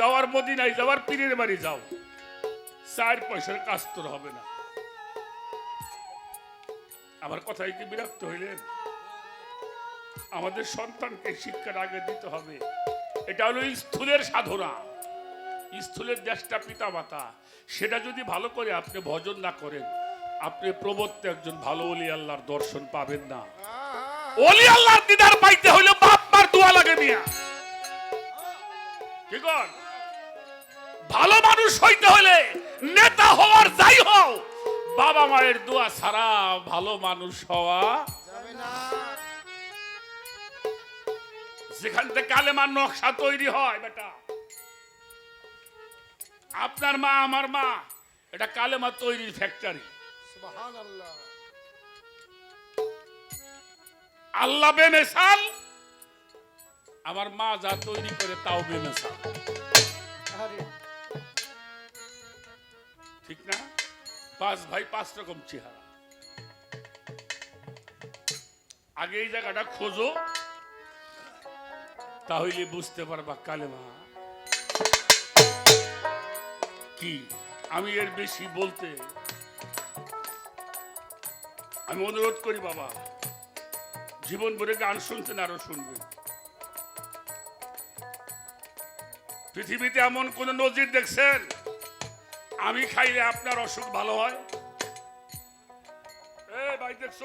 যাও আর মদিনায় যাও আর পীরের বাড়ি যাও। চার পয়সার কাজ তোর হবে না। আমার কথাই কি বিরক্ত হইলেন? আমাদের সন্তানকে শিক্ষার আগে দিতে হবে। এটা হলো স্থূলের সাধনা। স্থূলের দেশটা পিতা মাতা সেটা যদি ভালো করে আপনি ভজন না করেন, আপনি প্রবর্তে একজন ভালো অলি আল্লাহর দর্শন পাবেন না। অলি আল্লাহর দিদার পাইতে হইলে বাপ মার দোয়া লাগে মিয়া। কি কর? ভালো মানুষ হইতে হলে নেতা হওয়ার যাই হও বাবা মায়ের দোয়া ছাড়া ভালো মানুষ হওয়া যাবে না। যেখান থেকে কালেমার নকশা তৈরি হয় বেটা আপনার মা আমার মা এটা কালেমা তৈরির ফ্যাক্টরি আল্লাহ বেমেসাল আমার মা যা তৈরি করে তাও বেমেসাল পাঁচ ভাই, পাঁচ রকম চেহারা। আগে এই জায়গাটা খোঁজো, তাহলে বুঝতে পারবা কালেমা। কি? আমি এর বেশি বলতে আমি অনুরোধ করি বাবা, জীবন ভরে গান শুনতেন আরও শুনবেন। পৃথিবীতে এমন কোন নজির দেখছেন? আমি খাইলে আপনার অসুখ ভালো হয়? দেখছ?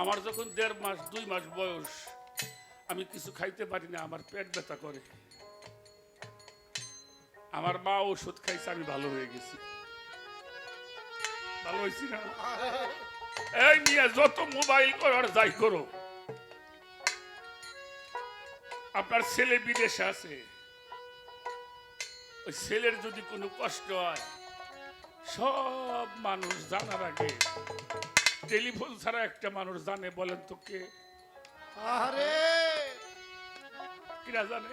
আমার যখন দেড় মাস, দুই মাস বয়স, আমি কিছু খাইতে পারি না, আমার পেট ব্যথা করে। আমার মা ওষুধ খাইছে, আমি ভালো হয়ে গেছি। ভালো হয়েছি না? এই নিয়ে যত মোবাইল করার যাই করো। আপনার ছেলে বিদেশে আছে। ওই ছেলের যদি কোনো কষ্ট হয় সব মানুষ জানার আগে টেলিফোন ছাড়া একটা মানুষ জানে বলেন তো কে? আরে কিনা জানে?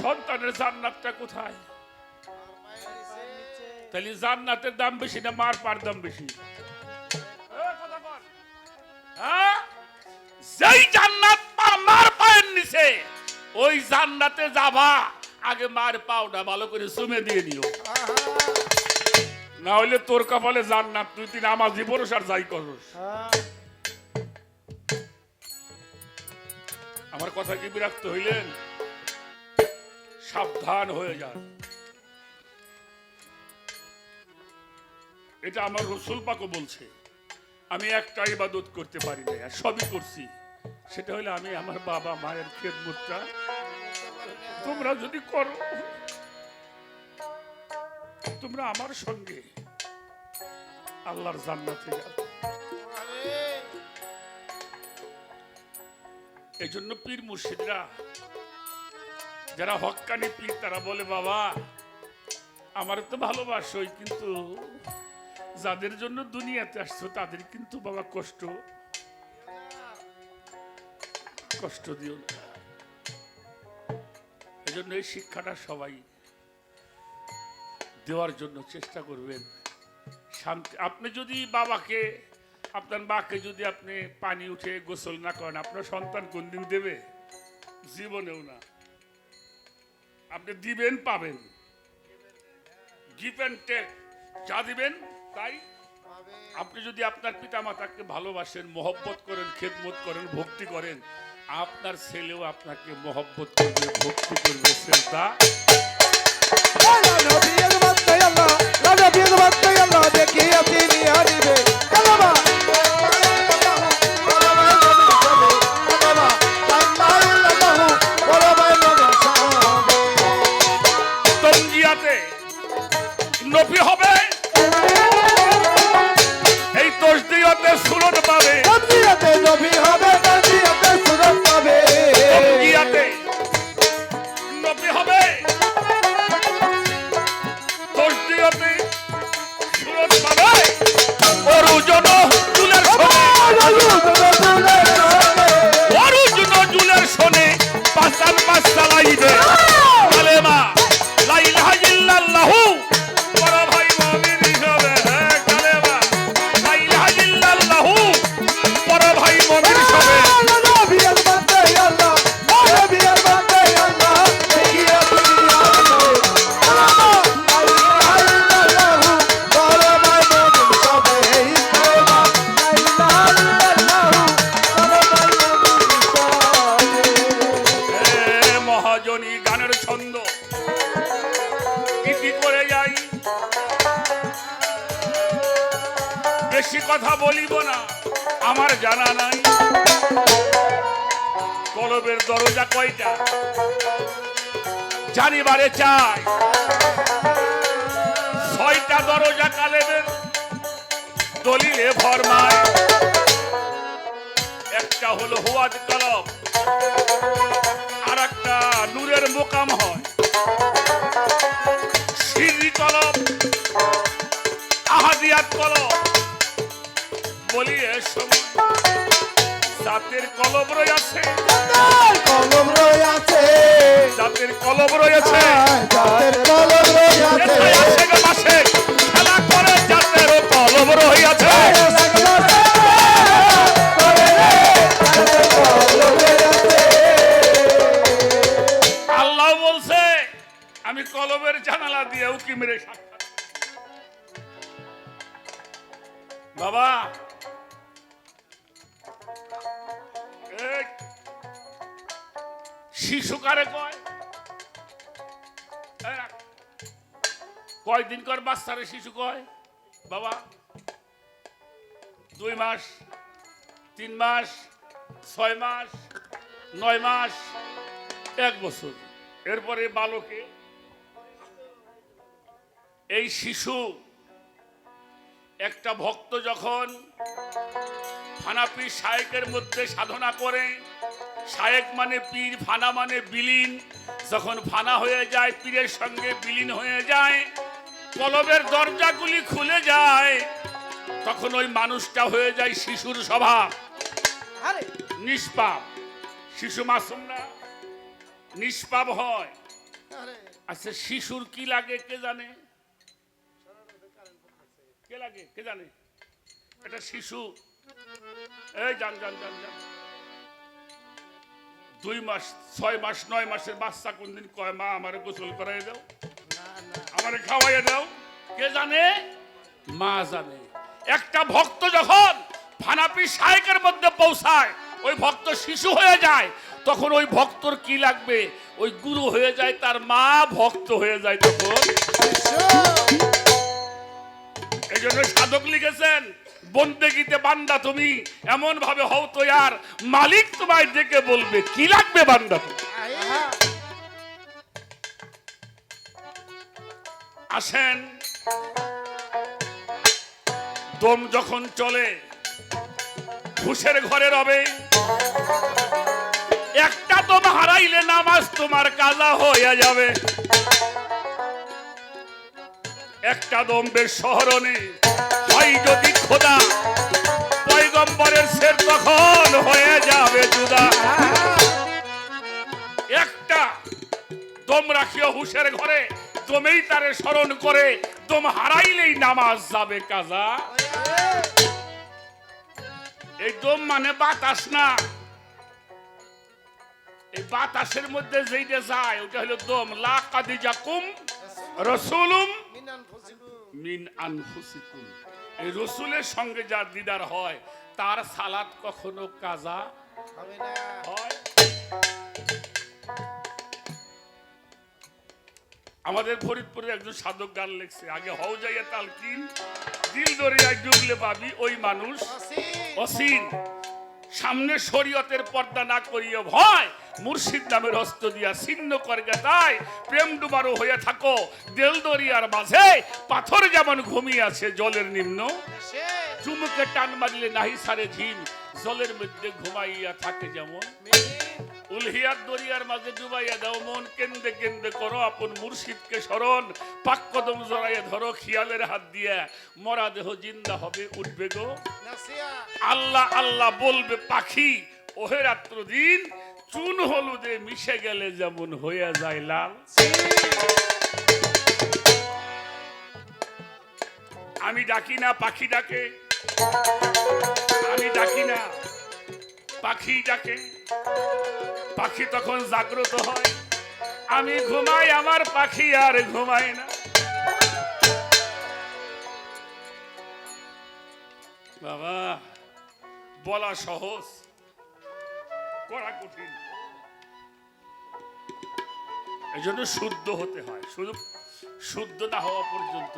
সন্তানের জান্নাতটা কোথায়? তাহলে জান্নাতের দাম বেশি না মার পার দাম বেশি। হ্যাঁ? যেই জান্নাত মার পায়ের নিচে ওই জান্নাতে যাবা। আগে মার পাওটা ভালো করে চুমে দিয়ে দিও। না হইলে তোর কপালে জান্নাত, তুই তিন আমার জীবনস আর যাই করস। আমার কথা কি বিরক্ত হইলেন? সাবধান হয়ে যান। এটা আমার রসুল পাকও বলছে। আমি একটা ইবাদত করতে পারি না সবই করছি। সেটা হলে আমি আমার বাবা মায়ের খেদমতটা তোমরা যদি করো, তোমরা আমার সঙ্গে আল্লাহর জান্নাতে যাবে এই জন্য পীর মুর্শিদরা, যারা হক্কানি পীর, তারা বলে, বাবা, আমার তো ভালোবাসোই, কিন্তু যাদের জন্য দুনিয়াতে আসছো, তাদের কিন্তু বাবা কষ্ট। কষ্ট দিও না। এই এই শিক্ষাটা সবাই দেওয়ার জন্য চেষ্টা করবেন। শান্তি আপনি যদি বাবাকে আপনার মাকে যদি আপনি পানি উঠে গোসল না করেন আপনার সন্তান কোনদিন দেবে? জীবনেও না। আপনি দিবেন পাবেন। গিভ অ্যান্ড টেক যা দিবেন তাই। আপনি যদি আপনার পিতা মাতাকে ভালোবাসেন মহব্বত করেন খেদমত করেন ভক্তি করেন আপনার ছেলেও আপনাকে মহব্বত করবে ভক্তি করবে শ্রদ্ধা। তঞ্জিয়াতে বেশি কথা বলিব না। আমার জানা নাই। কলবের দরজা কয়টা? জানিবারে চাই। ছয়টা দরজা কালেবের দলিলে ভরমায় একটা হলো হুয়াদ কলম কলব সময়। জাতের কলম রয়েছে। কলম রয়েছে। জাতের কলম রয়েছে। জাতের কলম শিশু কারে কয়। কয়দিন কর বাচ্চারে শিশু কয়? বাবা, দুই মাস, তিন মাস, ছয় মাস, নয় মাস, এক বছর। এরপরে বালকে, এই শিশু একটা ভক্ত যখন ফানাপি শায়েকের মধ্যে সাধনা করে শায়েক মানে পীর ফানা মানে বিলীন। যখন ফানা হয়ে যায় পীরের সঙ্গে বিলীন হয়ে যায় কলবের দরজাগুলি খুলে যায় তখন ওই মানুষটা হয়ে যায় শিশুর স্বভাব। আরে। নিষ্পাপ। শিশু মাসুম না নিষ্পাপ হয়। আরে। আচ্ছা শিশুর কি লাগে কে জানে? কে লাগে কে জানে? এটা শিশু। এই যান যান যান যান। দুই মাস ছয় মাস নয় মাসের বাচ্চা কোনদিন কয় মা আমার গোসল করাই দাও আমার খাওয়াইয়ে দাও। কে জানে? মা জানে। একটা ভক্ত যখন ফানাপি শায়কের মধ্যে পৌঁছায় ওই ভক্ত শিশু হয়ে যায় তখন ওই ভক্তর কি লাগবে? ওই গুরু হয়ে যায় তার মা ভক্ত হয়ে যায় তখন। এই জন্য সাধক লিখেছেন বন্দেগিতে বান্দা তুমি, এমন ভাবে হও তো আর মালিক তোমায় ডেকে বলবে, কি লাগবে বান্দা আসেন। দম যখন চলে, ঘুষের ঘরে রবে। একটা দম হারাইলে নামাজ তোমার কাজা হয়ে যাবে। একটা দম বেশ শহরনে হয় যদি খোদা পয়গম্বরের শের তখন হয়ে যাবে জুদা একটা দম রাখিও হুশের ঘরে দমেই তারে স্মরণ করে দম হারাইলেই নামাজ যাবে কাজা। এই দম মানে বাতাস না। এই বাতাসের মধ্যে যেইটা যায় ওটা হলো দম। লা কাদিজা রসুলুম মিন আনফুসিকুম। রসুলের সঙ্গে যার দিদার হয় তার সালাত কখনো কাজা হবে না। হয়? আমাদের ফরিদপুরে একজন সাধক গান লিখছে আগে হও যাইয়া তালকিন দিল দরিয়ায় ডুবলে পাবি ওই মানুষ অসীন সামনে শরীয়তের পর্দা না করিয়ে ভয় মুর্শিদ নামের অস্ত্র দিয়া ছিন্ন করগে তাই প্রেম ডুবারও হয়ে থাকো দেলদরিয়ার মাঝে পাথর যেমন ঘুমিয়ে আছে জলের নিম্ন চুমুকে টান মারলে নাহি সারে ঝিম জলের মধ্যে ঘুমাইয়া থাকে যেমন। মিন উলহিয়ার দরিয়ার মাঝে ডুবাইয়া দাও মন। কেন্দে কেন্দে করো আপন মুর্শিদকে স্মরণ। পাক কদম জড়াইয়া ধরো খিয়ালের হাত দিয়া। মরা দেহ জিন্দা হবে উঠবে গো। আল্লাহ আল্লাহ বলবে পাখি ওহে রাত্র দিন চুন হলুদে মিশে গেলে যেমন হয়ে যায় লাল। আমি ডাকি না পাখি ডাকে। আমি ডাকি না। পাখি ডাকে। পাখি তখন জাগ্রত হয়। আমি ঘুমাই, আমার পাখি আর ঘুমায় না। বাবা, বলা সহজ। করা কঠিন। এই জন্য শুদ্ধ হতে হয়। শুধু শুদ্ধ না হওয়া পর্যন্ত।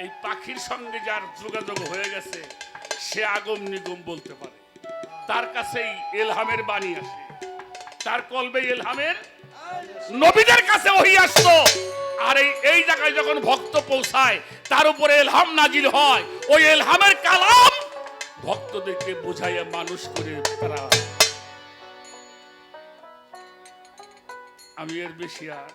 এই পাখির সঙ্গে যার যোগাযোগ হয়ে গেছে সে আগম নিগম বলতে পারে। তার কাছেই এলহামের বাণী আসে। তার কলবে এলহামের নবীদের কাছে ওহি আসতো। আর এই এই জায়গায় যখন ভক্ত পৌঁছায়, তার উপরে এলহাম নাজিল হয়। ওই এলহামের কালাম ভক্তদেরকে বোঝাইয়া মানুষ করে তারা আমি এর বেশি আর